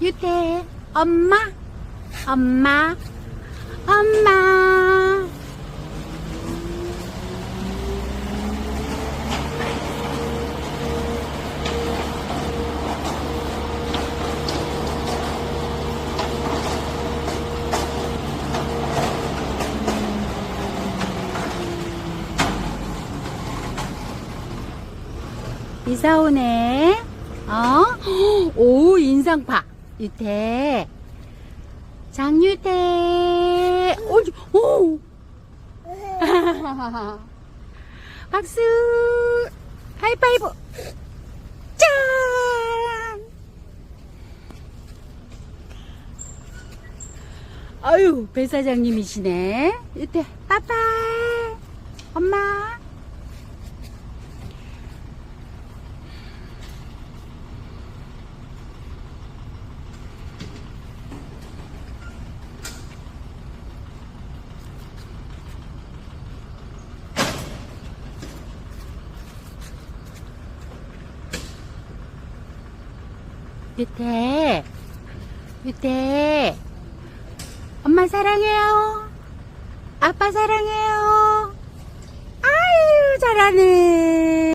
유태, 엄마, 엄마, 엄마. 이사 오네. 어? 오, 인상파. 유태. 장유태. 오, 오. 박수. 하이파이브. 짠. 아유, 배 사장님이시네. 유태, 빠빠이. 엄마. 유태, 유태, 엄마 사랑해요. 아빠 사랑해요. 아유, 잘하네.